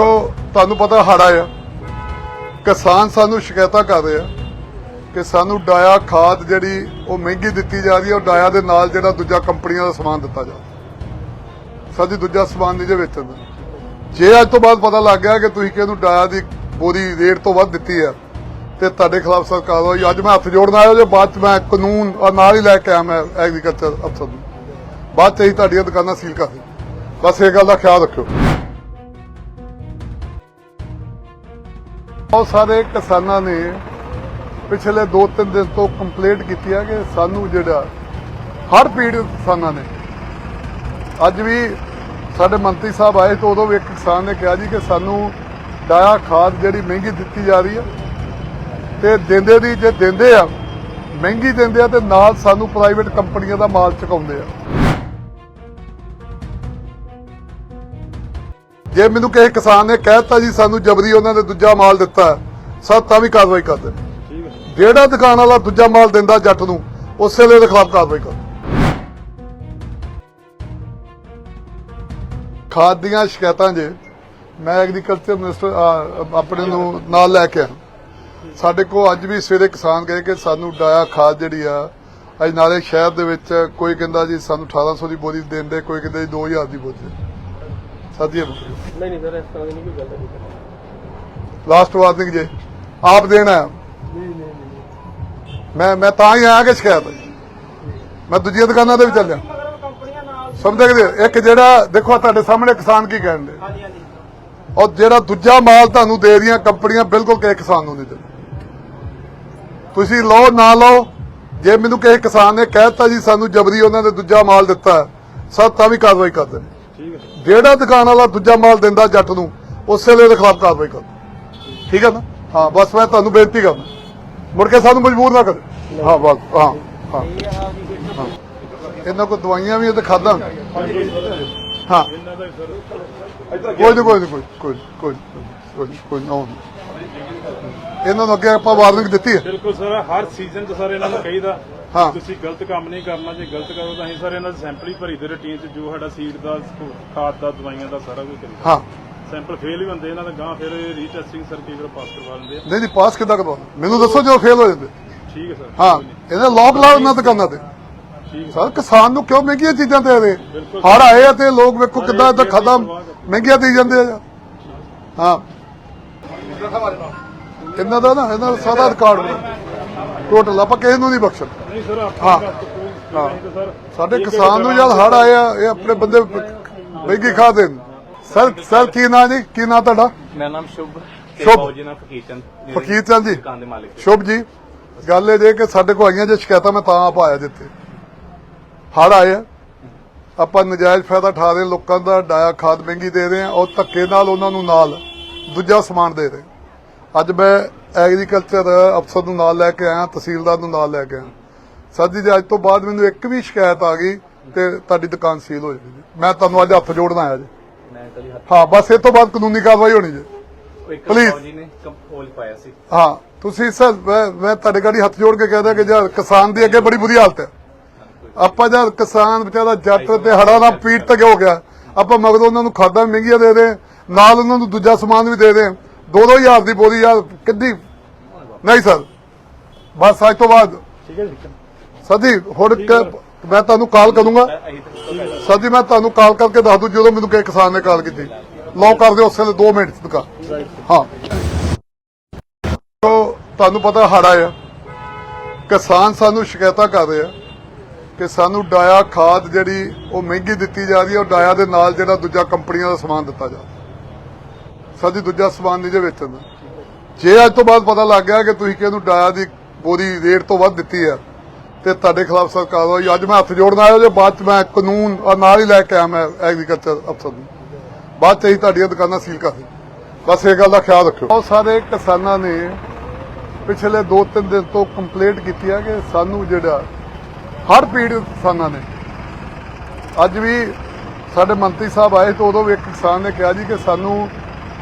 ਉਹ ਤੁਹਾਨੂੰ ਪਤਾ ਹੜਾ ਆ। ਕਿਸਾਨ ਸਾਨੂੰ ਸ਼ਿਕਾਇਤਾਂ ਕਰ ਰਹੇ ਆ ਕਿ ਸਾਨੂੰ ਡਾਇਆ ਖਾਦ ਜਿਹੜੀ ਉਹ ਮਹਿੰਗੀ ਦਿੱਤੀ ਜਾ ਰਹੀ ਹੈ ਉਹ ਡਾਇਆ ਦੇ ਨਾਲ ਜਿਹੜਾ ਦੂਜਾ ਕੰਪਨੀਆਂ ਦਾ ਸਮਾਨ ਦਿੱਤਾ ਜਾ ਸਾਡੀ ਦੂਜਾ ਸਮਾਨ ਨਹੀਂ ਜੇ ਵੇਚਣ ਦਾ। ਜੇ ਅੱਜ ਤੋਂ ਬਾਅਦ ਪਤਾ ਲੱਗ ਗਿਆ ਕਿ ਤੁਸੀਂ ਕਿਹਨੂੰ ਡਾਇਆ ਦੀ ਬੋਰੀ ਰੇਟ ਤੋਂ ਵੱਧ ਦਿੱਤੀ ਆ, ਤੇ ਤੁਹਾਡੇ ਖਿਲਾਫ ਸਰਕਾਰ ਹੋਈ ਅੱਜ ਮੈਂ ਹੱਥ ਜੋੜਨ ਆਇਆ, ਜੇ ਬਾਅਦ ਚ ਮੈਂ ਕਾਨੂੰਨ ਨਾਲ ਹੀ ਲੈ ਕੇ ਆਇਆ ਮੈਂ ਐਗਰੀਕਲਚਰ ਅਫਸਰ ਨੂੰ। ਬਾਅਦ ਚ ਹੀ ਤੁਹਾਡੀਆਂ ਦੁਕਾਨਾਂ ਸੀਲ ਕਰ ਬਸ ਇਹ ਗੱਲ ਦਾ ਖਿਆਲ ਰੱਖਿਓ। ਬਹੁਤ ਸਾਰੇ ਕਿਸਾਨਾਂ ਨੇ ਪਿਛਲੇ 2-3 ਦਿਨ ਤੋਂ ਕੰਪਲੇਂਟ ਕੀਤੀ ਹੈ ਕਿ ਸਾਨੂੰ ਜਿਹੜਾ ਹਰ ਪੀੜ ਕਿਸਾਨਾਂ ਨੇ, ਅੱਜ ਵੀ ਸਾਡੇ ਮੰਤਰੀ ਸਾਹਿਬ ਆਏ ਤਾਂ ਉਦੋਂ ਵੀ ਇੱਕ ਕਿਸਾਨ ਨੇ ਕਿਹਾ ਜੀ ਕਿ ਸਾਨੂੰ ਡਾਇਆ ਖਾਦ ਜਿਹੜੀ ਮਹਿੰਗੀ ਦਿੱਤੀ ਜਾ ਰਹੀ ਹੈ ਤੇ ਦਿੰਦੇ ਦੀ ਜੇ ਦਿੰਦੇ ਆ, ਮਹਿੰਗੀ ਦਿੰਦੇ ਆ ਤੇ ਨਾਲ ਸਾਨੂੰ ਪ੍ਰਾਈਵੇਟ ਕੰਪਨੀਆਂ ਦਾ ਮਾਲ ਚੁਕਾਉਂਦੇ ਆ। ਜੇ ਮੈਨੂੰ ਕਿਸੇ ਕਿਸਾਨ ਨੇ ਕਹਿਤਾ ਜੀ, ਸਾਨੂੰ ਜਬਰੀ ਉਹਨਾਂ ਨੇ ਦੂਜਾ ਮਾਲ ਦਿੱਤਾ, ਸਭ ਤਾਂ ਵੀ ਕਾਰਵਾਈ ਕਰਦੇ ਜਿਹੜਾ ਦੁਕਾਨ ਵਾਲਾ ਦੂਜਾ ਮਾਲ ਦਿੰਦਾ ਜੱਟ ਨੂੰ, ਉਸੇ ਵੇਲੇ ਦੇ ਖਿਲਾਫ ਕਾਰਵਾਈ ਕਰ। ਖਾਦ ਦੀਆਂ ਸ਼ਿਕਾਇਤਾਂ ਜੇ, ਮੈਂ ਐਗਰੀਕਲਚਰ ਮਿਨਿਸਟਰ ਆਪਣੇ ਨੂੰ ਨਾਲ ਲੈ ਕੇ ਆਇਆ। ਸਾਡੇ ਕੋਲ ਅੱਜ ਵੀ ਸਵੇਰੇ ਕਿਸਾਨ ਗਏ ਕਿ ਸਾਨੂੰ ਡਾਇਆ ਖਾਦ ਜਿਹੜੀ ਆ, ਅੱਜ ਨਾਲੇ ਸ਼ਹਿਰ ਦੇ ਵਿੱਚ ਕੋਈ ਕਹਿੰਦਾ ਜੀ, ਸਾਨੂੰ 1800 ਦੀ ਬੋਰੀ ਦੇਣ ਦੇ, ਕੋਈ ਕਹਿੰਦਾ ਜੀ 2000 ਦੀ ਬੋਰੀ ਸਾਡੀਆਂ ਨਹੀਂ ਨਹੀਂ ਸਰ ਇਸ ਤਰ੍ਹਾਂ ਦੀ ਨਹੀਂ ਕੋਈ ਗੱਲ ਹੈ ਲਾਸਟ ਵਾਰਨਿੰਗ ਜੇ। ਆਪ ਦੇਣਾ। ਨਹੀਂ ਨਹੀਂ ਮੈਂ ਮੈਂ ਤਾਂ ਹੀ ਆਇਆ ਕਿ ਸ਼ਿਕਾਇਤ ਮੈਂ ਦੂਜੀਆਂ ਦੁਕਾਨਾਂ ਤੇ ਵੀ ਚੱਲਿਆ। ਸਮਝਦੇ ਇੱਕ ਜਿਹੜਾ ਦੇਖੋ ਤੁਹਾਡੇ ਸਾਹਮਣੇ ਕਿਸਾਨ ਕੀ ਕਹਿਣ ਦੇ। ਹਾਂਜੀ ਹਾਂਜੀ। ਔਰ ਜਿਹੜਾ ਦੂਜਾ ਮਾਲ ਤੁਹਾਨੂੰ ਦੇ ਰਹੀਆਂ ਕੰਪਨੀਆਂ ਬਿਲਕੁਲ ਕਿਸੇ ਕਿਸਾਨ ਨੂੰ ਨਹੀਂ ਦਿੰਦੇ ਤੁਸੀਂ ਲਓ ਨਾ ਲਓ ਜੇ ਮੈਨੂੰ ਕਿਸੇ ਕਿਸਾਨ ਨੇ ਕਹਿਤਾ ਜੀ ਸਾਨੂੰ ਜਬਰੀ ਉਹਨਾਂ ਨੇ ਦੂਜਾ ਮਾਲ ਦਿੱਤਾ ਸਭ ਤਾਂ ਵੀ ਕਾਰਵਾਈ ਕਰਦੇ ਨੇ ਜਿਹੜਾ ਦੁਕਾਨ ਵਾਲਾ ਦੂਜਾ ਮਾਲ ਦਿੰਦਾ ਜੱਟ ਨੂੰ, ਉਸੇ ਵੇਲੇ ਦੇ ਖਿਲਾਫ ਕਾਰਵਾਈ ਕਰ। ਠੀਕ ਹੈ ਨਾ? ਹਾਂ, ਬਸ ਮੈਂ ਤੁਹਾਨੂੰ ਬੇਨਤੀ ਕਰਦਾ। ਮੁੜ ਕੇ ਸਾਨੂੰ ਮਜਬੂਰ ਨਾ ਕਰ। ਹਾਂ, ਬਸ, ਹਾਂ ਹਾਂ। ਇਹਨਾਂ ਕੋ ਦਵਾਈਆਂ ਵੀ ਇਹ ਤੇ ਖਾਦਾ ਹਾਂ। ਕੋਈ ਨਹੀਂ ਕੋਈ ਨਹੀਂ, ਕੋਈ ਕੋਈ ਕੋਈ ਕੋਈ ਕੋਈ ਨਾ ਇਹਨਾਂ ਨੂੰ ਅੱਗੇ ਆਪਾਂ ਵਾਰਨਿੰਗ ਦਿੱਤੀ ਹੈ। ਬਿਲਕੁਲ, ਸਰ, ਹਰ ਸੀਜ਼ਨ 'ਚ ਸਰ ਇਹਨਾਂ ਨੂੰ ਕਹੀਦਾ। ਹਾਂ। ਤੁਸੀਂ ਗਲਤ ਕੰਮ ਨਹੀਂ ਕਰਨਾ ਜੇ ਗਲਤ ਕਰੋ ਤਾਂ ਅਸੀਂ ਸਰ ਇਹਨਾਂ ਦੇ ਸੈਂਪਲ ਹੀ ਭਰੀ ਦੇ ਰੂਟੀਨ 'ਚ ਜੋ ਸਾਡਾ ਸੀਡ ਦਾ ਖਾਦ ਦਾ ਦਵਾਈਆਂ ਦਾ ਸਾਰਾ ਕੁਝ ਕਰੀਦਾ। ਹਾਂ। ਸੈਂਪਲ ਫੇਲ ਵੀ ਹੁੰਦੇ ਇਹਨਾਂ ਦਾ ਗਾਂ ਫਿਰ ਰੀਟੈਸਟਿੰਗ ਸਰ ਕਈ ਵਾਰ ਪਾਸ ਕਰਵਾ ਆ। ਨਹੀਂ ਨਹੀਂ ਪਾਸ ਕਿੱਦਾਂ ਕਰਵਾਉਣਾ? ਮੈਨੂੰ ਦੱਸੋ ਜੋ ਫੇਲ ਹੋ ਜਾਂਦੇ। ਠੀਕ ਹੈ ਸਰ ਹਾਂ ਇਹਨਾਂ ਲੋਕ ਲਾਓ ਇਹਨਾਂ ਦੁਕਾਨਾਂ ਤੇ। ਠੀਕ ਹੈ। ਸਰ ਕਿਸਾਨ ਨੂੰ ਕਿਉਂ ਮਹਿੰਗੀਆਂ ਚੀਜ਼ਾਂ ਦੇ ਰਹੇ। ਹੜ ਆਏ ਆ ਤੇ ਲੋਕ ਵੇਖੋ ਕਿੱਦਾਂ ਇੱਦਾਂ ਖਾਦਾ ਮਹਿੰਗੀਆਂ ਦੇ ਜਾਂਦੇ ਆ। ਹਾਂ। ਇਹਨਾਂ ਦਾ ਨਾ ਇਹਨਾਂ ਦਾ ਸਾਰਾ ਰਿਕਾਰਡ ਟੋਟਲ ਆਪਾਂ ਕਿਸੇ ਨੂੰ ਨਹੀਂ ਬਖਸ਼ਣ। ਨਹੀਂ ਸਰ ਹਾਂ। ਆਪਾਂ ਕੋਈ ਹਾਂ। ਨਹੀਂ ਤਾਂ ਸਰ। ਸਾਡੇ ਕਿਸਾਨ ਨੂੰ ਜਦ ਹੜ ਆਏ ਆ ਇਹ ਆਪਣੇ ਬੰਦੇ ਮਹਿੰਗੀ ਖਾ ਦੇਣ ਸਰ ਸਰ ਕੀ ਨਾਂ ਜੀ? ਕੀ ਨਾਂ ਤੁਹਾਡਾ? ਮੇਰਾ ਨਾਮ ਸ਼ੁਭ ਸ਼ੁਭ। ਜੀ ਨਾਮ ਫਕੀਰ ਚੰਦ ਫਕੀਰ ਚੰਦ ਜੀ। ਦੁਕਾਨ ਦੇ ਮਾਲਿਕ। ਸ਼ੁਭ ਜੀ ਗੱਲ ਇਹ ਜੇ ਕਿ ਸਾਡੇ ਕੋਲ ਆਈਆਂ ਜੇ ਸ਼ਿਕਾਇਤਾਂ ਮੈਂ ਤਾਂ ਆਪ ਆਇਆ ਜਿੱਥੇ। ਹੜ ਆਏ ਆ। ਆਪਾਂ ਨਜਾਇਜ਼ ਫਾਇਦਾ ਉਠਾ ਰਹੇ ਲੋਕਾਂ ਦਾ ਡਾਇਆ ਖਾਦ ਮਹਿੰਗੀ ਦੇ ਰਹੇ ਆ ਔਰ ਧੱਕੇ ਨਾਲ ਉਹਨਾਂ ਨੂੰ ਨਾਲ ਦੂਜਾ ਸਮਾਨ ਦੇ ਰਹੇ ਅੱਜ ਮੈਂ ਐਗਰੀਕਲਚਰ ਅਫਸਰ ਨੂੰ ਨਾਲ ਲੈ ਕੇ ਆਇਆ ਤਹਿਸੀਲਦਾਰ ਨੂੰ ਨਾਲ ਲੈ ਕੇ ਆਇਆ। ਸਰ ਜੀ ਅੱਜ ਤੋਂ ਬਾਅਦ ਮੈਨੂੰ ਇੱਕ ਵੀ ਸ਼ਿਕਾਇਤ ਆ ਗਈ ਤੇ ਤੁਹਾਡੀ ਦੁਕਾਨ ਸੀਲ ਹੋ ਜਾਏਗੀ ਮੈਂ ਤੁਹਾਨੂੰ ਅੱਜ ਹੱਥ ਜੋੜਨ ਆਇਆ ਜੀ। ਹਾਂ ਬਸ ਇਹ ਤੋਂ ਬਾਅਦ ਕਾਨੂੰਨੀ ਕਾਰਵਾਈ ਹੋਣੀ ਜੀ. ਬਾਊ ਜੀ ਨੇ ਕੰਪੋਲ ਪਾਇਆ ਸੀ। ਹਾਂ ਤੁਸੀਂ ਸਰ ਮੈਂ ਮੈਂ ਤੁਹਾਡੇ ਗਾੜੀ ਹੱਥ ਜੋੜ ਕੇ ਕਹਦਾ ਕਿ ਯਾਰ ਕਿਸਾਨ ਦੀ ਅੱਗੇ ਬੜੀ ਬੁਰੀ ਹਾਲਤ ਹੈ। ਆਪਾਂ ਜਦ ਕਿਸਾਨ ਵਿਚਾਰਾ ਜੱਟ ਤੇ ਹੜਾ ਨਾਲ ਪੀੜ ਤੱਕ ਹੋ ਗਿਆ। ਆਪਾਂ ਮਗਰੋਂ ਉਹਨਾਂ ਨੂੰ ਖਾਦਾਂ ਮਹਿੰਗੀਆਂ ਦੇ ਦੇ ਨਾਲ ਉਹਨਾਂ ਨੂੰ ਦੂਜਾ ਸਮਾਨ ਵੀ ਦੇ ਦੇ। ਦੋ ਦੋ ਹਜ਼ਾਰ ਦੀ ਬੋਰੀ ਯਾਰ ਕਿੱਦੀ ਨਹੀਂ ਸਰ। ਬਸ ਅੱਜ ਤੋਂ ਬਾਅਦ। ਠੀਕ ਹੈ ਜੀ ਜੀ ਹੁਣ ਮੈਂ ਤੁਹਾਨੂੰ ਕਾਲ ਕਰੂੰਗਾ। ਜੀ ਮੈਂ ਤੁਹਾਨੂੰ ਕਾਲ ਕਰਕੇ ਦੱਸ ਦੂੰ ਜਦੋਂ ਮੈਨੂੰ ਕਿਸੇ ਕਿਸਾਨ ਨੇ ਕਾਲ ਕੀਤੀ। ਲੌਕ ਕਰ ਦਿਓ ਉਸੇ ਵੇਲੇ 2 ਮਿੰਟ ਦੁਕਾਨ ਹਾਂ। ਤੋ ਤੁਹਾਨੂੰ ਪਤਾ ਹੜਾ ਆ। ਕਿਸਾਨ ਸਾਨੂੰ ਸ਼ਿਕਾਇਤਾਂ ਕਰ ਰਹੇ ਆ ਕਿ ਸਾਨੂੰ ਡਾਇਆ ਖਾਦ ਜਿਹੜੀ ਉਹ ਮਹਿੰਗੀ ਦਿੱਤੀ ਜਾ ਰਹੀ ਹੈ ਉਹ ਡਾਇਆ ਦੇ ਨਾਲ ਜਿਹੜਾ ਦੂਜਾ ਕੰਪਨੀਆਂ ਦਾ ਸਮਾਨ ਦਿੱਤਾ ਜਾ ਸਾਡੀ ਦੂਜਾ ਸਮਾਨ ਨਹੀਂ ਜੇ ਵੇਚਣ ਦਾ। ਜੇ ਅੱਜ ਤੋਂ ਬਾਅਦ ਪਤਾ ਲੱਗ ਗਿਆ ਕਿ ਤੁਸੀਂ ਕਿਹਨੂੰ ਡਾਇਆ ਦੀ ਬੋਰੀ ਰੇਟ ਤੋਂ ਵੱਧ ਦਿੱਤੀ ਹੈ, ਤੇ ਤੁਹਾਡੇ ਖਿਲਾਫ ਸਰਕਾਰ ਕਾਰਵਾਈ ਅੱਜ ਮੈਂ ਹੱਥ ਜੋੜਨ ਆਇਆ ਜੇ ਬਾਅਦ ਚ ਮੈਂ ਕਾਨੂੰਨ ਔਰ ਨਾਲ ਹੀ ਲੈ ਕੇ ਆਇਆ ਮੈਂ ਐਗਰੀਕਲਚਰ ਅਫਸਰ ਨੂੰ। ਬਾਅਦ ਚ ਹੀ ਤੁਹਾਡੀਆਂ ਦੁਕਾਨਾਂ ਸੀਲ ਕਰ ਬਸ ਇਹ ਗੱਲ ਦਾ ਖਿਆਲ ਰੱਖਿਓ। ਬਹੁਤ ਸਾਰੇ ਕਿਸਾਨਾਂ ਨੇ ਪਿਛਲੇ 2-3 ਦਿਨ ਤੋਂ ਕੰਪਲੇਂਟ ਕੀਤੀ ਹੈ ਕਿ ਸਾਨੂੰ ਜਿਹੜਾ, ਹਰ ਪੀੜਤ ਕਿਸਾਨਾਂ ਨੇ, ਅੱਜ ਵੀ ਸਾਡੇ ਮੰਤਰੀ ਸਾਹਿਬ ਆਏ ਤਾਂ ਉਦੋਂ ਵੀ ਇੱਕ ਕਿਸਾਨ ਨੇ ਕਿਹਾ ਜੀ ਕਿ ਸਾਨੂੰ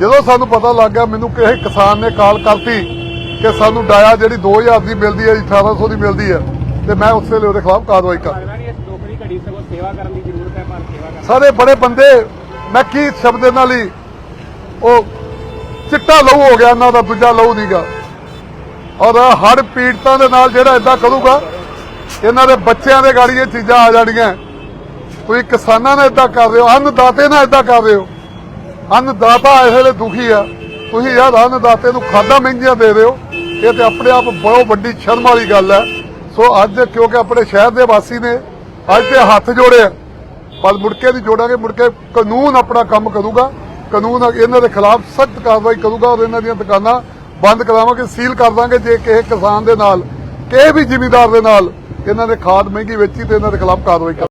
ਜਦੋਂ ਸਾਨੂੰ ਪਤਾ ਲੱਗ ਗਿਆ ਮੈਨੂੰ ਕਿਸੇ ਕਿਸਾਨ ਨੇ ਕਾਲ ਕਰਤੀ ਕਿ ਸਾਨੂੰ ਡਾਇਆ ਜਿਹੜੀ 2000 ਦੀ ਮਿਲਦੀ ਹੈ 1800 ਦੀ ਮਿਲਦੀ ਹੈ ਤੇ ਮੈਂ ਉਸੇ ਵੇਲੇ ਉਹਦੇ ਖਿਲਾਫ ਕਾਰਵਾਈ ਕਰ ਹੈ ਸਾਰੇ ਬੜੇ ਬੰਦੇ ਮੈਂ ਕੀ ਸ਼ਬਦ ਇਹਨਾਂ ਲਈ ਉਹ ਚਿੱਟਾ ਲਹੂ ਹੋ ਗਿਆ ਇਹਨਾਂ ਦਾ ਦੂਜਾ ਲਹੂ ਨਹੀਂਗਾ ਔਰ ਹੜ ਪੀੜਤਾਂ ਦੇ ਨਾਲ ਜਿਹੜਾ ਇਦਾਂ ਕਰੂਗਾ ਇਹਨਾਂ ਦੇ ਬੱਚਿਆਂ ਦੇ ਗਾੜੀ ਇਹ ਚੀਜ਼ਾਂ ਆ ਜਾਣੀਆਂ। ਤੁਸੀਂ ਕਿਸਾਨਾਂ ਨਾਲ ਇਦਾਂ ਕਰ ਰਹੇ ਹੋ ਅੰਨਦਾਤੇ ਨਾਲ ਇਦਾਂ ਕਰ ਰਹੇ ਹੋ। ਅੰਨਦਾਤਾ ਇਸ ਵੇਲੇ ਦੁਖੀ ਆ ਤੁਸੀਂ ਯਾਰ ਅੰਨਦਾਤੇ ਨੂੰ ਖਾਦਾਂ ਮਹਿੰਗੀਆਂ ਦੇ ਰਹੇ ਹੋ ਇਹ ਤੇ ਆਪਣੇ ਆਪ ਬਹੁਤ ਵੱਡੀ ਸ਼ਰਮ ਵਾਲੀ ਗੱਲ ਹੈ ਸੋ ਅੱਜ ਕਿਉਂਕਿ ਆਪਣੇ ਸ਼ਹਿਰ ਦੇ ਵਾਸੀ ਨੇ ਅੱਜ ਤੇ ਹੱਥ ਜੋੜੇ ਪਰ ਮੁੜ ਕੇ ਨਹੀਂ ਜੋੜਾਂਗੇ ਮੁੜ ਕੇ ਕਾਨੂੰਨ ਆਪਣਾ ਕੰਮ ਕਰੂਗਾ ਕਾਨੂੰਨ ਇਹਨਾਂ ਦੇ ਖਿਲਾਫ ਸਖਤ ਕਾਰਵਾਈ ਕਰੂਗਾ ਔਰ ਇਹਨਾਂ ਦੀਆਂ ਦੁਕਾਨਾਂ ਬੰਦ ਕਰਾਵਾਂਗੇ ਸੀਲ ਕਰ ਦਾਂਗੇ ਜੇ ਕਿਸੇ ਕਿਸਾਨ ਦੇ ਨਾਲ ਕਿਸੇ ਵੀ ਜ਼ਿਮੀਦਾਰ ਦੇ ਨਾਲ ਇਹਨਾਂ ਨੇ ਖਾਦ ਮਹਿੰਗੀ ਵੇਚੀ ਤੇ ਇਹਨਾਂ ਦੇ ਖਿਲਾਫ ਕਾਰਵਾਈ ਕਰ